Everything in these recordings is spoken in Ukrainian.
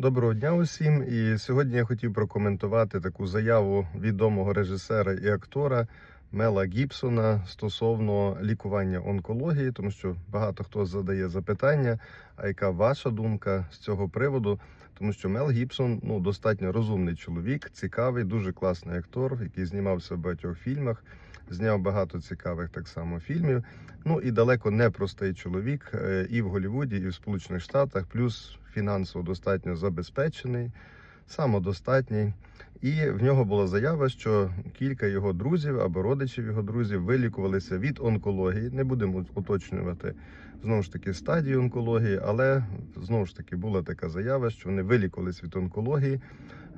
Доброго дня усім. І сьогодні я хотів прокоментувати таку заяву відомого режисера і актора Мела Гібсона стосовно лікування онкології, тому що багато хто задає запитання, а яка ваша думка з цього приводу? Тому що Мел Гібсон ну достатньо розумний чоловік, цікавий, дуже класний актор, який знімався в багатьох фільмах, зняв багато цікавих так само фільмів. Ну і далеко не простий чоловік е, і в Голлівуді, і в Сполучених Штатах, плюс фінансово достатньо забезпечений, самодостатній. І в нього була заява, що кілька його друзів або родичів його друзів вилікувалися від онкології. Не будемо уточнювати знову ж таки стадії онкології, але знову ж таки була така заява, що вони вилікувалися від онкології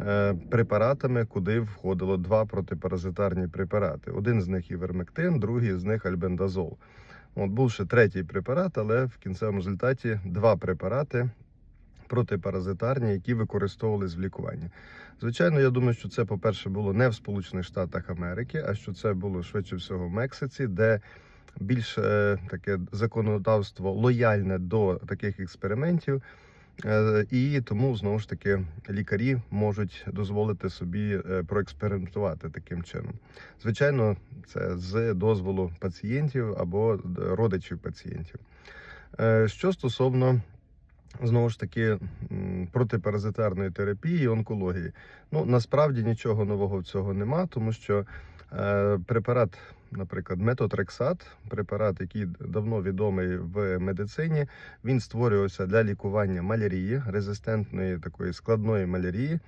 е, препаратами, куди входило два протипаразитарні препарати. Один з них івермектин, другий з них альбендазол. От був ще третій препарат, але в кінцевому результаті два препарати протипаразитарні, які використовувались в лікуванні. Звичайно, я думаю, що це, по-перше, було не в Сполучених Штатах Америки, а що це було швидше всього в Мексиці, де більш е, таке законодавство лояльне до таких експериментів. Е, І тому знову ж таки лікарі можуть дозволити собі е, проекспериментувати таким чином. Звичайно, це з дозволу пацієнтів або родичів пацієнтів. Е, Що стосовно знову ж таки протипаразитарної терапії і онкології, ну насправді нічого нового в цього нема, тому що е, препарат. Наприклад, метотрексат, препарат, який давно відомий в медицині, він створювався для лікування малярії, резистентної такої складної малярії.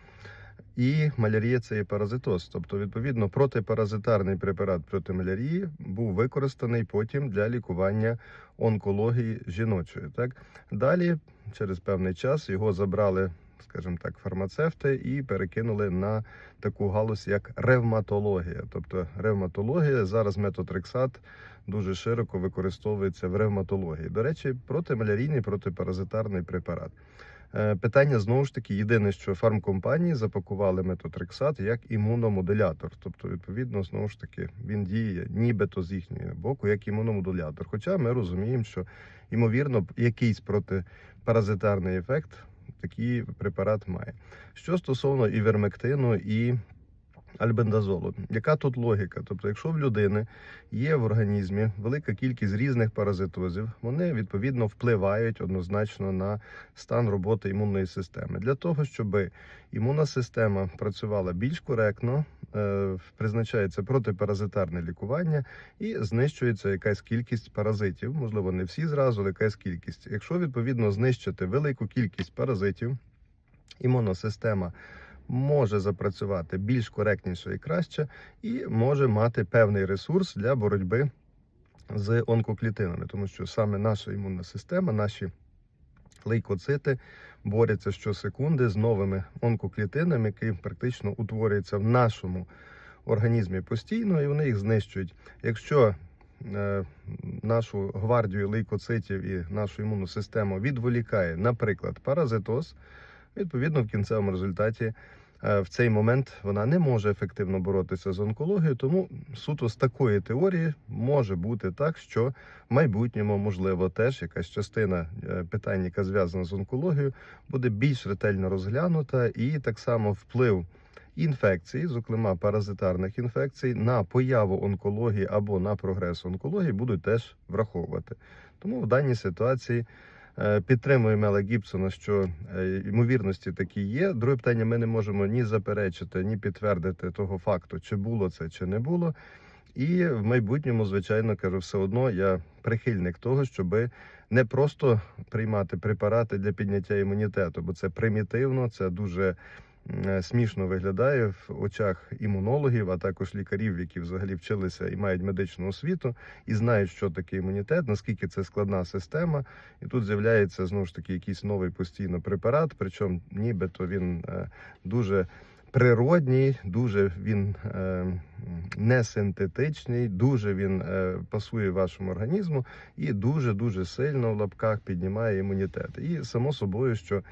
І малярія це є паразитоз. Тобто, відповідно, протипаразитарний препарат проти малярії був використаний потім для лікування онкології жіночої. Так далі, через певний час, його забрали, скажімо так, фармацевти і перекинули на таку галузь, як ревматологія. Тобто, ревматологія зараз метотрексат дуже широко використовується в ревматології. До речі, протималярійний протипаразитарний препарат. Е, Питання знову ж таки, єдине, що фармкомпанії запакували метотрексат як імуномодулятор. Тобто, відповідно, знову ж таки, він діє нібито з їхнього боку, як імуномодулятор. Хоча ми розуміємо, що ймовірно якийсь протипаразитарний ефект такий препарат має. Що стосовно івермектину і альбендазолу, яка тут логіка? Тобто, якщо в людини є в організмі велика кількість різних паразитозів, вони відповідно впливають однозначно на стан роботи імунної системи. Для того, щоб імунна система працювала більш коректно, е, призначається протипаразитарне лікування і знищується якась кількість паразитів. Можливо, не всі зразу, але якась кількість. Якщо відповідно знищити велику кількість паразитів, імунна система може запрацювати більш коректніше і краще, і може мати певний ресурс для боротьби з онкоклітинами, тому що саме наша імунна система, наші лейкоцити борються щосекунди з новими онкоклітинами, які практично утворюються в нашому організмі постійно, і вони їх знищують. Якщо е, нашу гвардію лейкоцитів і нашу імунну систему відволікає, наприклад, паразитоз, Відповідно, в кінцевому результаті е, в цей момент вона не може ефективно боротися з онкологією. Тому суто з такої теорії може бути так, що в майбутньому, можливо, теж якась частина е, питань, яка зв'язана з онкологією, буде більш ретельно розглянута, і так само вплив. Інфекцій, зокрема паразитарних інфекцій, на появу онкології або на прогрес онкології будуть теж враховувати. Тому в даній ситуації Підтримує Мела Гібсона, що е, ймовірності такі є. Друге питання: ми не можемо ні заперечити, ні підтвердити того факту, чи було це, чи не було. І в майбутньому, звичайно, кажу, все одно я прихильник того, щоб не просто приймати препарати для підняття імунітету, бо це примітивно, це дуже е, смішно виглядає в очах імунологів, а також лікарів, які взагалі вчилися і мають медичну освіту, і знають, що таке імунітет, наскільки це складна система. І тут з'являється знову ж таки якийсь новий постійно препарат, причому нібито він е, дуже. Природній, дуже він е, не синтетичний, дуже він е, пасує вашому організму і дуже дуже сильно в лапках піднімає імунітет. І само собою, що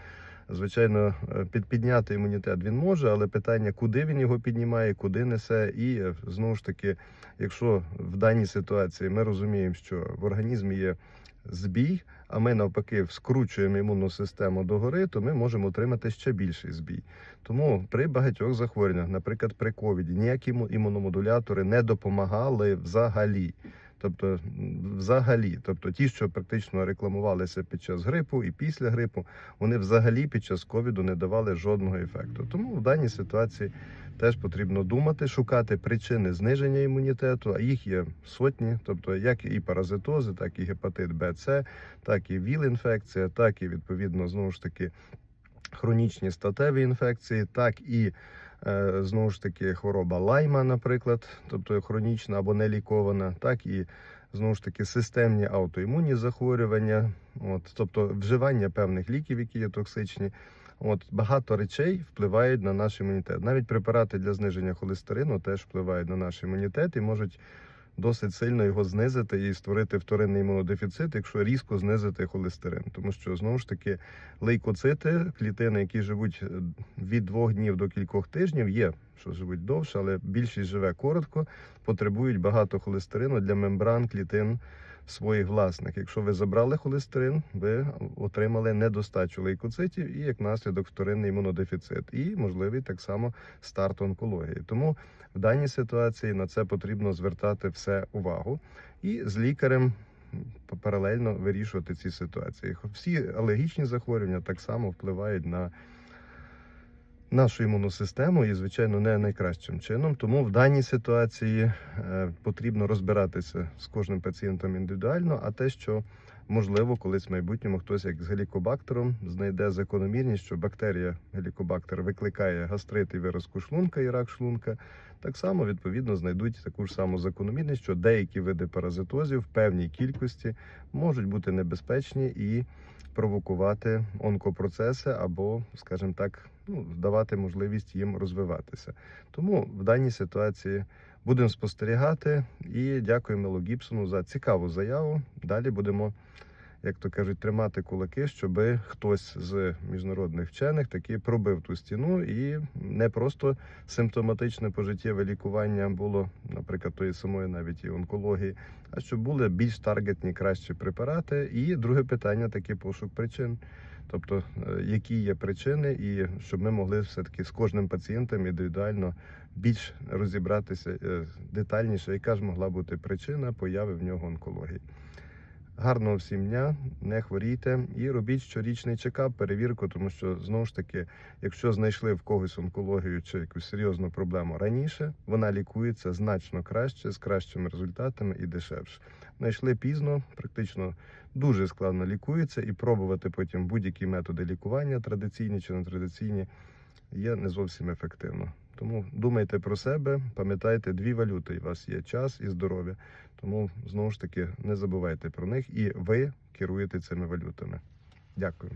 звичайно е, під підняти імунітет він може, але питання, куди він його піднімає, куди несе, і е, знову ж таки, якщо в даній ситуації ми розуміємо, що в організмі є збій, а ми навпаки скручуємо імунну систему догори, то ми можемо отримати ще більший збій. Тому при багатьох захворюваннях, наприклад, при ковіді, ніякі імуномодулятори не допомагали взагалі. Тобто, взагалі, тобто ті, що практично рекламувалися під час грипу і після грипу, вони взагалі під час ковіду не давали жодного ефекту. Тому в даній ситуації теж потрібно думати, шукати причини зниження імунітету, а їх є сотні, тобто як і паразитози, так і гепатит Б, С, так і ВІЛ-інфекція, так і відповідно знову ж таки хронічні статеві інфекції, так і знову ж таки хвороба лайма, наприклад, тобто хронічна або нелікована, так і знову ж таки системні аутоімунні захворювання, от, тобто вживання певних ліків, які є токсичні. От багато речей впливають на наш імунітет. Навіть препарати для зниження холестерину теж впливають на наш імунітет і можуть досить сильно його знизити і створити вторинний імунодефіцит, якщо різко знизити холестерин. Тому що знову ж таки лейкоцити, клітини, які живуть е, від двох днів до кількох тижнів, є що живуть довше, але більшість живе коротко, потребують багато холестерину для мембран клітин своїх власних. Якщо ви забрали холестерин, ви отримали недостачу лейкоцитів і як наслідок вторинний імунодефіцит, і можливий так само старт онкології. Тому в даній ситуації на це потрібно звертати все увагу і з лікарем паралельно вирішувати ці ситуації. Всі алергічні захворювання так само впливають на нашу імунну систему і, звичайно, не найкращим чином. Тому в даній ситуації е, потрібно розбиратися з кожним пацієнтом індивідуально, а те, що можливо, колись в майбутньому хтось як з гелікобактером знайде закономірність, що бактерія гелікобактер викликає гастрит і виразку шлунка і рак шлунка. Так само відповідно знайдуть таку ж саму закономірність, що деякі види паразитозів в певній кількості можуть бути небезпечні і провокувати онкопроцеси або, скажімо так, ну, давати можливість їм розвиватися. Тому в даній ситуації будемо спостерігати і дякуємо Мелу Гібсону за цікаву заяву. Далі будемо, як то кажуть, тримати кулаки, щоб хтось з міжнародних вчених таки пробив ту стіну і не просто симптоматичне пожиттєве лікування було, наприклад, тої самої навіть і онкології, а щоб були більш таргетні, кращі препарати. І друге питання таки пошук причин. Тобто, е, які є причини, і щоб ми могли все-таки з кожним пацієнтом індивідуально більш розібратися е, детальніше, яка ж могла бути причина появи в нього онкології. Гарного всім дня, не хворійте і робіть щорічний чекап, перевірку, тому що знову ж таки, якщо знайшли в когось онкологію чи якусь серйозну проблему раніше, вона лікується значно краще, з кращими результатами і дешевше. Знайшли пізно, практично дуже складно лікується, і пробувати потім будь-які методи лікування, традиційні чи нетрадиційні, є не зовсім ефективно. Тому думайте про себе, пам'ятайте, дві валюти. У вас є час і здоров'я. Тому знову ж таки не забувайте про них, і ви керуєте цими валютами. Дякую.